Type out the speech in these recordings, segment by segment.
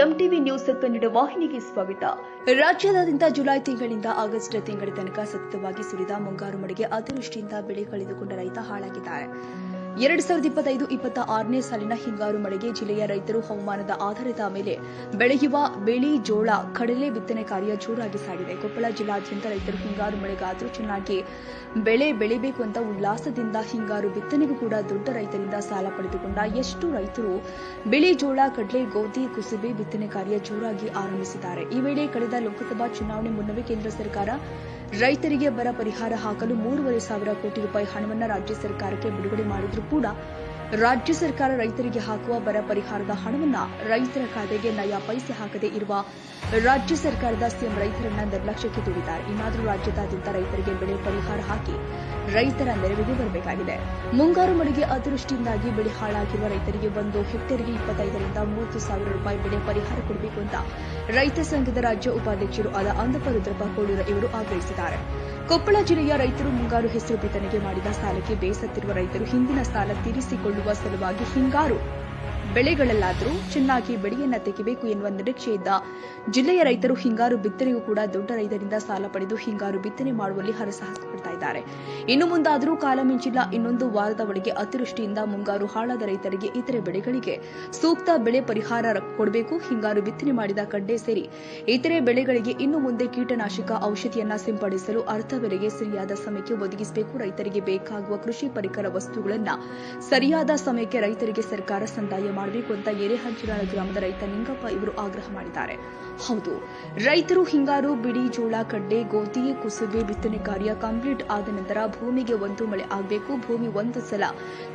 MTV news Kannada ವಾಹಿನಿಗೆ ಸ್ವಾಗತ. ರಾಜ್ಯಾದ್ಯಂತ ಜುಲೈ ತಿಂಗಳಿಂದ ಆಗಸ್ಟ್ ತಿಂಗಳ ತನಕ ಸತತವಾಗಿ ಸುರಿದ ಮುಂಗಾರು ಮಳೆಗೆ ಅತಿವೃಷ್ಟಿಯಿಂದ ಬೆಳೆ ಕಳೆದುಕೊಂಡ ರೈತ ಹಾಳಾಗಿದ್ದಾರೆ ಎರಡ್ ಸಾವಿರದ ಇಪ್ಪತ್ತೈದು ಇಪ್ಪತ್ತ ಆರನೇ ಸಾಲಿನ ಹಿಂಗಾರು ಮಳೆಗೆ ಜಿಲ್ಲೆಯ ರೈತರು ಹವಾಮಾನದ ಆಧಾರದ ಮೇಲೆ ಬೆಳೆಯುವ ಬೆಳಿ ಜೋಳ, ಕಡಲೆ ಬಿತ್ತನೆ ಕಾರ್ಯ ಜೋರಾಗಿ ಸಾಗಿದೆ. ಕೊಪ್ಪಳ ಜಿಲ್ಲಾದ್ಯಂತ ರೈತರು ಹಿಂಗಾರು ಮಳೆಗಾದರೂ ಚೆನ್ನಾಗಿ ಬೆಳೆ ಬೆಳಿಬೇಕು ಅಂತ ಉಲ್ಲಾಸದಿಂದ ಹಿಂಗಾರು ಬಿತ್ತನೆಗೂ ಕೂಡ ದೊಡ್ಡ ರೈತರಿಂದ ಸಾಲ ಪಡೆದುಕೊಂಡ ಎಷ್ಟು ರೈತರು ಬಿಳಿ ಜೋಳ, ಕಡಲೆ, ಗೋಧಿ, ಕುಸುಬೆ ಬಿತ್ತನೆ ಕಾರ್ಯ ಜೋರಾಗಿ ಆರಂಭಿಸಿದ್ದಾರೆ. ಈ ವೇಳೆ ಕಳೆದ ಲೋಕಸಭಾ ಚುನಾವಣೆ ಮುನ್ನವೇ ಕೇಂದ್ರ ಸರ್ಕಾರ ರೈತರಿಗೆ ಬರ ಪರಿಹಾರ ಹಾಕಲು ಮೂರುವರೆ ಸಾವಿರ ಕೋಟಿ ರೂಪಾಯಿ ಹಣವನ್ನು ರಾಜ್ಯ ಸರ್ಕಾರಕ್ಕೆ ಬಿಡುಗಡೆ ಮಾಡಿದ್ರೂ ಕೂಡ ರಾಜ್ಯ ಸರ್ಕಾರ ರೈತರಿಗೆ ಹಾಕುವ ಬರ ಪರಿಹಾರದ ಹಣವನ್ನ ರೈತರ ಖಾತೆಗೆ ನಯ ಪೈಸೆ ಹಾಕದೇ ಇರುವ ರಾಜ್ಯ ಸರ್ಕಾರದ ಸಿಎಂ ರೈತರನ್ನ ನಿರ್ಲಕ್ಷ್ಯಕ್ಕೆ ದೂಡಿದ್ದಾರೆ ಇನ್ನಾದರೂ ರಾಜ್ಯದಾದ್ಯಂತ ರೈತರಿಗೆ ಬೆಳೆ ಪರಿಹಾರ ಹಾಕಿ ರೈತರ ನೆರವಿಗೆ ಬರಬೇಕಾಗಿದೆ. ಮುಂಗಾರು ಮಳೆಗೆ ಅತಿವೃಷ್ಟಿಯಿಂದಾಗಿ ಬೆಳೆ ಹಾಳಾಗಿರುವ ರೈತರಿಗೆ ಒಂದು ಹೆಕ್ಟೇರ್ಗೆ ಇಪ್ಪತ್ತೈದರಿಂದ ಮೂವತ್ತು ಸಾವಿರ ರೂಪಾಯಿ ಬೆಳೆ ಪರಿಹಾರ ಕೊಡಬೇಕು ಅಂತ ರೈತ ಸಂಘದ ರಾಜ್ಯ ಉಪಾಧ್ಯಕ್ಷರು ಆದ ಅಂದಪ್ಪ ರುದ್ರಪ್ಪ ಕೋಳೂರ ಇವರು ಆಗ್ರಹಿಸಿದ್ದಾರೆ. ಕೊಪ್ಪಳ ಜಿಲ್ಲೆಯ ರೈತರು ಮುಂಗಾರು ಹೆಸರು ಬಿತ್ತನೆಗೆ ಮಾಡಿದ ಸಾಲಕ್ಕೆ ಬೇಸತ್ತಿರುವ ರೈತರು ಹಿಂದಿನ ಸಾಲ ತೀರಿಸಿಕೊಳ್ಳುವ ಸಲುವಾಗಿ ಹಿಂಗಾರು ಬೆಳೆಗಳಲ್ಲಾದರೂ ಚೆನ್ನಾಗಿ ಬೆಳೆಯನ್ನ ತೆಗಿಬೇಕು ಎನ್ನುವ ನಿರೀಕ್ಷೆಯಿಂದ ಜಿಲ್ಲೆಯ ರೈತರು ಹಿಂಗಾರು ಬಿತ್ತನೆಗೂ ಕೂಡ ದೊಡ್ಡ ರೈತರಿಂದ ಸಾಲ ಪಡೆದು ಹಿಂಗಾರು ಬಿತ್ತನೆ ಮಾಡುವಲ್ಲಿ ಹರಸಾಹಸಪಡ್ತಾ ಇದ್ದಾರೆ. ಇನ್ನು ಮುಂದಾದರೂ ಕಾಲ ಮಿಂಚಿಲ್ಲ, ಇನ್ನೊಂದು ವಾರದ ಒಳಗೆ ಅತಿವೃಷ್ಟಿಯಿಂದ ಮುಂಗಾರು ಹಾಳಾದ ರೈತರಿಗೆ ಇತರೆ ಬೆಳೆಗಳಿಗೆ ಸೂಕ್ತ ಬೆಳೆ ಪರಿಹಾರ ಕೊಡಬೇಕು, ಹಿಂಗಾರು ಬಿತ್ತನೆ ಮಾಡಿದ ಕಡ್ಡೆ ಸೇರಿ ಇತರೆ ಬೆಳೆಗಳಿಗೆ ಇನ್ನು ಮುಂದೆ ಕೀಟನಾಶಕ ಔಷಧಿಯನ್ನ ಸಿಂಪಡಿಸಲು ಅರ್ಧ ಬೆಲೆಗೆ ಸರಿಯಾದ ಸಮಯಕ್ಕೆ ಒದಗಿಸಬೇಕು, ರೈತರಿಗೆ ಬೇಕಾಗುವ ಕೃಷಿ ಪರಿಕರ ವಸ್ತುಗಳನ್ನು ಸರಿಯಾದ ಸಮಯಕ್ಕೆ ರೈತರಿಗೆ ಸರ್ಕಾರ ಸಂದಾಯ ಮಾಡಬೇಕು ಅಂತ ಎರೆಹಂಚಿನಾಳ ಗ್ರಾಮದ ರೈತ ನಿಂಗಪ್ಪ ಇವರು ಆಗ್ರಹ ಮಾಡಿದ್ದಾರೆ. ಹೌದು, ರೈತರು ಹಿಂಗಾರು, ಬಿಡಿ, ಜೋಳ ಕಡ್ಡೆ ಗೋಧಿ, ಕುಸುಬೆ, ಬಿತ್ತನೆ ಕಾರ್ಯ ಕಂಪ್ಲೀಟ್ ಆದ ನಂತರ ಭೂಮಿಗೆ ಒಂದು ಮಳೆ ಆಗಬೇಕು, ಭೂಮಿ ಒಂದು ಸಲ.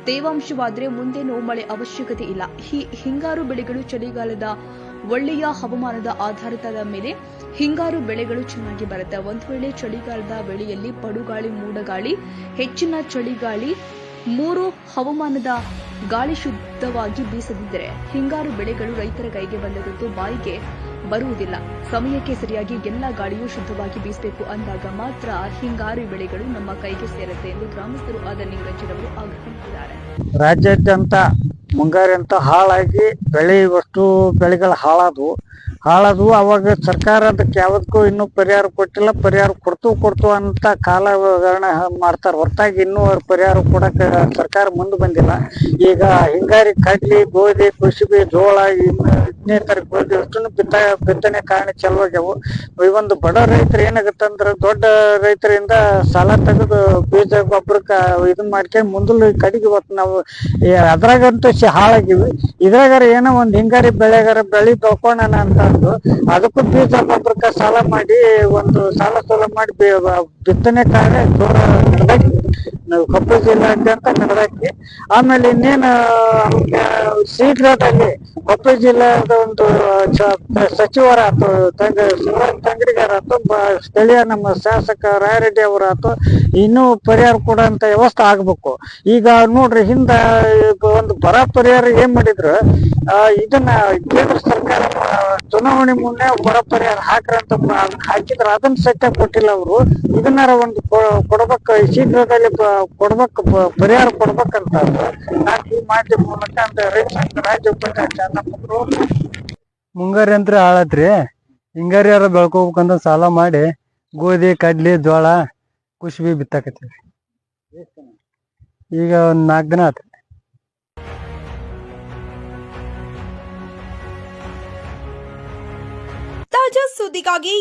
ತೇವಾಂಶವಾದ್ರೆ ಮುಂದೇನೂ ಮಳೆ ಅವಶ್ಯಕತೆ ಇಲ್ಲ. ಹಿಂಗಾರು ಬೆಳೆಗಳು ಚಳಿಗಾಲದ ಒಳ್ಳೆಯ ಹವಾಮಾನದ ಆಧಾರದ ಮೇಲೆ ಹಿಂಗಾರು ಬೆಳೆಗಳು ಚೆನ್ನಾಗಿ ಬರುತ್ತೆ. ಒಂದು ವೇಳೆ ಚಳಿಗಾಲದ ಬೆಳೆಯಲ್ಲಿ ಪಡುಗಾಳಿ, ಮೂಡಗಾಳಿ, ಹೆಚ್ಚಿನ ಚಳಿಗಾಳಿ ಮೂರು ಹವಾಮಾನದ ಗಾಳಿ ಶುದ್ಧವಾಗಿ ಬೀಸದಿದ್ದರೆ ಹಿಂಗಾರು ಬೆಳೆಗಳು ರೈತರ ಕೈಗೆ ಬಂದದ್ದು ಬಾಯಿಗೆ ಬರುವುದಿಲ್ಲ. ಸಮಯಕ್ಕೆ ಸರಿಯಾಗಿ ಎಲ್ಲ ಗಾಳಿಯೂ ಶುದ್ಧವಾಗಿ ಬೀಸಬೇಕು ಅಂದಾಗ ಮಾತ್ರ ಹಿಂಗಾರು ಬೆಳೆಗಳು ನಮ್ಮ ಕೈಗೆ ಸೇರುತ್ತೆ ಎಂದು ಗ್ರಾಮಸ್ಥರು ಆದ ನಿರಂಜನ್ ಅವರು ಆಗ್ರಹಿಸಿದ್ದಾರೆ. ರಾಜ್ಯಾದ್ಯಂತ ಮುಂಗಾರು ಅಂತ ಹಾಳಾಗಿ ಬೆಳೆಯುವಷ್ಟು ಬೆಳೆಗಳು ಹಾಳಾದವು. ಹಾಳಾದವು. ಅವಾಗ ಸರ್ಕಾರ ಅದಕ್ಕೆ ಯಾವ್ದಕ್ಕೂ ಇನ್ನೂ ಪರಿಹಾರ ಕೊಟ್ಟಿಲ್ಲ. ಪರಿಹಾರ ಕೊಡ್ತು ಕೊಡ್ತು ಅಂತ ಕಾಲ ವಿವರಣೆ ಮಾಡ್ತಾರೆ. ಹೊರತಾಗಿ ಇನ್ನೂ ಅವ್ರ ಪರಿಹಾರ ಕೊಡಕ ಸರ್ಕಾರ ಮುಂದೆ ಬಂದಿಲ್ಲ. ಈಗ ಹಿಂಗಾರಿ ಕಡ್ಲಿ, ಗೋಧಿ, ಕುಸುಬಿ, ಜೋಳ ಇನ್ನಿತರ ಗೋಧಿ ಅಷ್ಟನ್ನು ಬಿತ್ತ, ಬಿತ್ತನೆ ಕಾರಣ ಚಾಲು ಆಗ್ಯಾವು ಈ ಒಂದು ಬಡ ರೈತರು ಏನಾಗತ್ತಂದ್ರೆ ದೊಡ್ಡ ರೈತರಿಂದ ಸಾಲ ತೆಗೆದು ಬೀಜ, ಗೊಬ್ಬರಕ್ಕ ಇದನ್ನ ಮಾಡ್ಕೊಂಡು ಮುಂದಲು ಕಡಿಗೆ ಇವತ್ತು ನಾವು ಅದ್ರಾಗಂತೂ ಹಾಳಾಗಿವಿ. ಇದ್ರಾಗಾರ ಏನೋ ಒಂದು ಹಿಂಗಾರಿ ಬೆಳೆಗಾರ ಬೆಳಿ ಬೆಳ್ಕೊಳ್ಳೋಣ ಅಂತ ಅಂದು ಅದಕ್ಕೂ ಬೀಜ ಗೊಬ್ಬರಕ್ಕ ಸಾಲ ಮಾಡಿ ಒಂದು ಸಾಲ ಸಾಲ ಮಾಡಿ ಬಿತ್ತನೆ ಕಾರ್ಯ ಜೋರ ನಾವು ಕೊಪ್ಪಳ ಜಿಲ್ಲಾದ್ಯಂತ ನಡೆದಾಕಿ, ಆಮೇಲೆ ಇನ್ನೇನು ಶೀಘ್ರದಲ್ಲಿ ಕೊಪ್ಪಳ ಜಿಲ್ಲೆದ ಒಂದು ಸಚಿವರ ಆತು ತಂಗ, ಶಿವರಾಜ್ ತಂಗಡಿಗಾರ ಆತು ಬ- ಸ್ಥಳೀಯ ನಮ್ಮ ಶಾಸಕ ರಾಯರೆಡ್ಡಿ ಅವರಾತು ಇನ್ನೂ ಪರಿಹಾರ ಕೊಡೋಂತ ವ್ಯವಸ್ಥೆ ಆಗ್ಬೇಕು. ಈಗ ನೋಡ್ರಿ, ಹಿಂದ ಈಗ ಒಂದು ಬರ ಪರಿಹಾರ ಏನ್ ಮಾಡಿದ್ರು ಇದನ್ನ ಕೇಂದ್ರ ಸರ್ಕಾರ ಚುನಾವಣೆ ಮುನ್ನೆ ಬರ ಪರಿಹಾರ ಹಾಕ್ರಿ ಅಂತ ಹಾಕಿದ್ರ. ಅದನ್ನ ಸತ್ಯ ಕೊಟ್ಟಿಲ್ಲ ಅವರು. ಇದನ್ನಾರ ಒಂದು ಕೊಡ್ಬೇಕ, ಶೀಘ್ರದಲ್ಲಿ ಕೊಡ್ಬೇಕ ಪರಿಹಾರ ಕೊಡ್ಬೇಕಂತ ನಾನು ಈ ಮಾಧ್ಯಮ ಮೂಲಕ ಅಂತ ರಾಜ್ಯ ಉಪಾಧ್ಯಕ್ಷ ಮುಂಗಾರಿ ಅಂತ್ರ ಹಾಳತ್ರಿ. ಹಿಂಗಾರಿ ಯಾರ ಬೆಳ್ಕೋಬೇಕಂತ ಸಾಲ ಮಾಡಿ ಗೋಧಿ, ಕಡ್ಲಿ ಜೋಳ ಕುಶ್ಬಿ ಬಿತ್ತಾಕತ್ತೀವಿ ಈಗ ಒಂದ್ ನಾಲ್ಕು ದಿನ ಆತ್ರಿ. ತಾಜಾ ಸುದ್ದಿಗಾಗಿ